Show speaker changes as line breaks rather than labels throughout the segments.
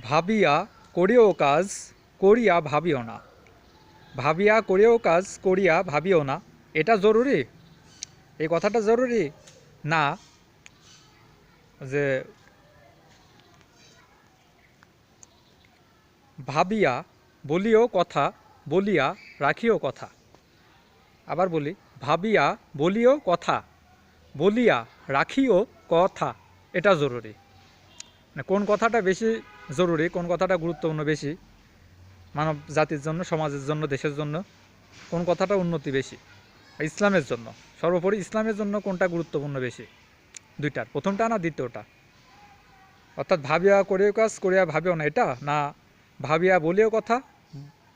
ভাবিয়া করিও কাজ, করিয়া ভাবিও না। ভাবিয়া করিও কাজ, করিয়া ভাবিও না, এটা জরুরি? এই কথাটা জরুরি? না। যে ভাবিয়া বলিও কথা, বলিয়া রাখিও কথা। আবার বলি, ভাবিয়া বলিও কথা, বলিয়া রাখিও কথা, এটা জরুরি। মানে কোন কথাটা বেশি জরুরি, কোন কথাটা গুরুত্বপূর্ণ বেশি? মানব জাতির জন্য, সমাজের জন্য, দেশের জন্য কোন কথাটা উন্নতি বেশি? ইসলামের জন্য। সর্বোপরি ইসলামের জন্য কোনটা গুরুত্বপূর্ণ বেশি? দুইটার। প্রথমটা না দ্বিতীয়টা? অর্থাৎ ভাবিয়া করিও কাজ, করিয়া ভাবিও না। এটা না ভাবিয়া বলিও কথা,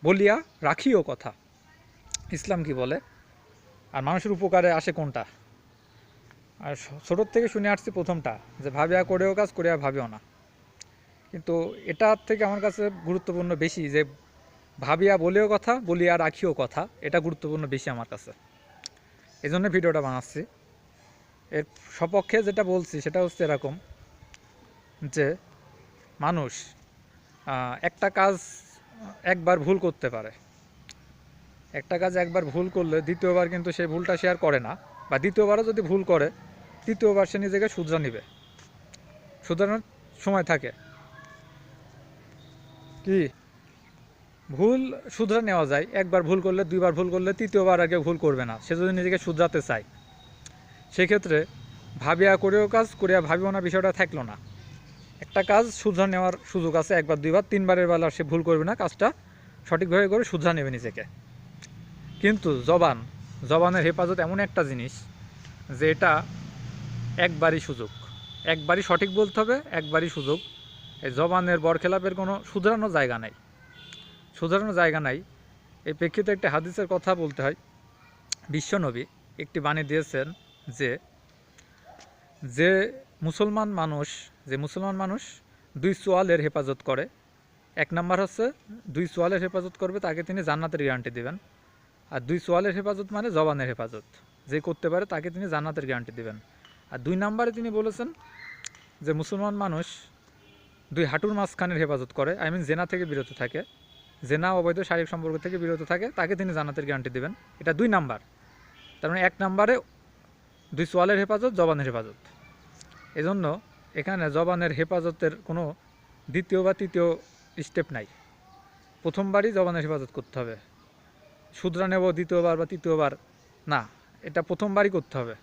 বলিয়া রাখিও কথা? ইসলাম কি বলে? আর মানুষের উপকারে আসে কোনটা? আর ছোটোর থেকে শুনে আসছি প্রথমটা, যে ভাবিয়া করেও কাজ, করিয়া ভাবিও না। কিন্তু এটার থেকে আমার কাছে গুরুত্বপূর্ণ বেশি যে ভাবিয়া বলেও কথা বলিয়া রাখিও কথা, এটা গুরুত্বপূর্ণ বেশি আমার কাছে। এই জন্য ভিডিওটা বানাচ্ছি। এর সপক্ষে যেটা বলছি, সেটা হচ্ছে এরকম যে, মানুষ একটা কাজ একবার ভুল করতে পারে। একটা কাজ একবার ভুল করলে দ্বিতীয়বার কিন্তু সেই ভুলটা আর করে না, বা দ্বিতীয়বারও যদি ভুল করে তৃতীয়বার সে নিজেকে শুধরা নিবে। শুধরানোর সময় থাকে। কি? ভুল শুধরে নেওয়া যায়। একবার ভুল করলে, দুইবার ভুল করলে তৃতীয়বার আগে ভুল করবে না। সে যদি নিজেকে শুধরাতে চায়। সেক্ষেত্রে ভাবিয়া করেও কাজ, করিয়া ভাবিও না, বিষয়টা থাকল না। একটা কাজ শুধরা নেওয়ার সুযোগ আছে, একবার, দুইবার, তিনবারের বেলা সে ভুল করবে না, কাজটা সঠিকভাবে করে শুধরা নেবে নিজেকে। কিন্তু জবান, জবানের হেফাজত এমন একটা জিনিস যে এটা একবারই সুযোগ। একবারই সঠিক বলতে হবে, একবারই সুযোগ। এই জবানের বরখেলাপের কোনো শুধরানোর জায়গা নাই। শুধরানোর জায়গা নাই। এই প্রেক্ষিতে একটা হাদিসের কথা বলতে হয়। বিশ্বনবী একটি বাণী দিয়েছেন যে যে মুসলমান মানুষ, যে মুসলমান মানুষ দুই সোয়ালের হেফাজত করে, এক নাম্বার হচ্ছে দুই সোয়ালের হেফাজত করবে, তাকে তিনি জান্নাতের গ্যারান্টি দেবেন। আর দুই সোয়ালের হেফাজত মানে জবানের হেফাজত। যে করতে পারে তাকে তিনি জান্নাতের গ্যারান্টি দেবেন। আর দুই নাম্বারে তিনি বলেছেন যে মুসলমান মানুষ দুই হাঁটুর মাঝখানের হেফাজত করে, আই মিন জেনা থেকে বিরত থাকে, জেনা অবৈধ শারীরিক সম্পর্ক থেকে বিরত থাকে, তাকে তিনি জান্নাতের গ্যারান্টি দেবেন। এটা দুই নাম্বার। তার মানে এক নাম্বারে দুই সোয়ালের হেফাজত, জবানের হেফাজত। এজন্য এখানে জবানের হেফাজতের কোনো দ্বিতীয় বা তৃতীয় স্টেপ নাই। প্রথমবারই জবানের হেফাজত করতে হবে। শুধরা নেব দ্বিতীয়বার বা তৃতীয়বার না, এটা প্রথমবারই করতে হবে।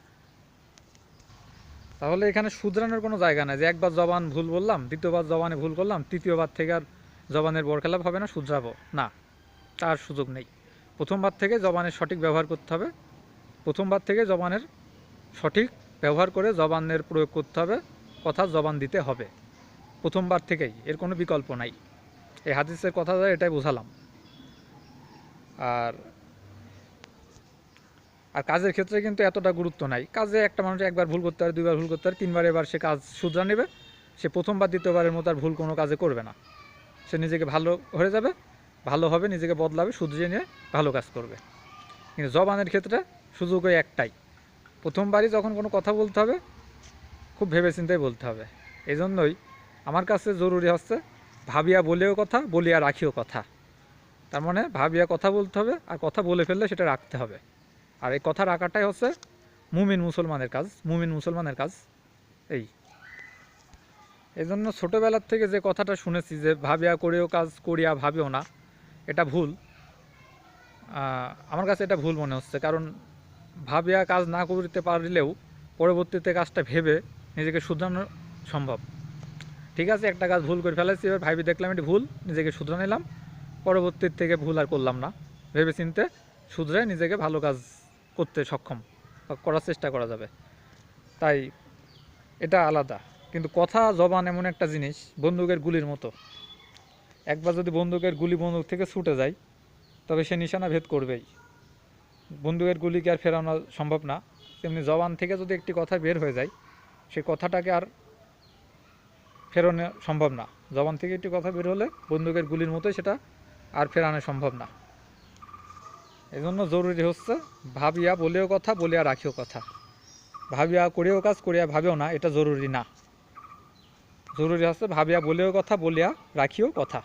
তাহলে এখানে শুধরানোর কোনো জায়গা নাই। যে একবার জবান ভুল বললাম, দ্বিতীয়বার জবানে ভুল করলাম, তৃতীয়বার থেকে আর জবানের বরখেলাপ হবে না, শুধরাবো। না, তার সুযোগ নেই। প্রথমবার থেকে জবানের সঠিক ব্যবহার করতে হবে। প্রথমবার থেকে জবানের সঠিক ব্যবহার করে জবানের প্রয়োগ করতে হবে। কথা জবান দিতে হবে। প্রথমবার থেকেই, এর কোনো বিকল্প নাই। এই হাদিসের কথা এটাই বোঝালাম। আর আর কাজের ক্ষেত্রে কিন্তু এতটা গুরুত্ব নাই। কাজে একটা মানুষ একবার ভুল করতে পারে, দুইবার ভুল করতে পারে, তিনবার এবার সে কাজ শুধরা নেবে, সে প্রথমবার, দ্বিতীয়বারের মতো আর ভুল কোনো কাজে করবে না। সে নিজেকে ভালো হয়ে যাবে, ভালো হবে, নিজেকে বদলাবে, শুধরিয়ে নিয়ে ভালো কাজ করবে। কিন্তু জবানের ক্ষেত্রে সুযোগ ওই একটাই। প্রথমবারই যখন কোনো কথা বলতে হবে, খুব ভেবেচিন্তেই বলতে হবে। এই জন্যই আমার কাছে জরুরি হচ্ছে ভাবিয়া বলেও কথা, বলিয়া রাখিও কথা। তার মানে ভাবিয়া কথা বলতে হবে আর কথা বলে ফেললে সেটা রাখতে হবে। আর এই কথা রাখাটাই হচ্ছে মুমিন মুসলমানের কাজ, মুমিন মুসলমানের কাজ এই। এই জন্য ছোটোবেলার থেকে যে কথাটা শুনেছি যে ভাবিয়া করেও কাজ, করিয়া ভাবিও না, এটা ভুল। আমার কাছে এটা ভুল মনে হচ্ছে, কারণ ভাবিয়া কাজ না করতে পারলেও পরবর্তীতে কাজটা ভেবে নিজেকে শুধরানো সম্ভব। ঠিক আছে, একটা কাজ ভুল করে ফেলেছি এবার ভাবি দেখলাম এটি ভুল, নিজেকে শুধরে নিলাম, পরবর্তীর থেকে ভুল আর করলাম না। ভেবে চিনতে শুধরে নিজেকে ভালো কাজ করতে সক্ষম বা করার চেষ্টা করা যাবে। তাই এটা আলাদা। কিন্তু কথা, জবান এমন একটা জিনিস, বন্দুকের গুলির মতো। একবার যদি বন্দুকের গুলি বন্দুক থেকে ছুটে যায়, তবে সে নিশানা ভেদ করবেই। বন্দুকের গুলিকে আর ফেরানো সম্ভব না। তেমনি জবান থেকে যদি একটি কথা বের হয়ে যায় সেই কথাটাকে আর ফেরানো সম্ভব না। জবান থেকে একটি কথা বের হলে বন্দুকের গুলির মতোই সেটা আর ফেরানো সম্ভব না। এই জন্য জরুরি হচ্ছে, ভাবিয়া বলেও কথা, বলিয়া রাখিও কথা। ভাবিয়া করেও কাজ, করিয়া ভাবেও না, এটা জরুরি না। জরুরি আছে ভাবিয়া বলেও কথা, বলিয়া রাখিও কথা।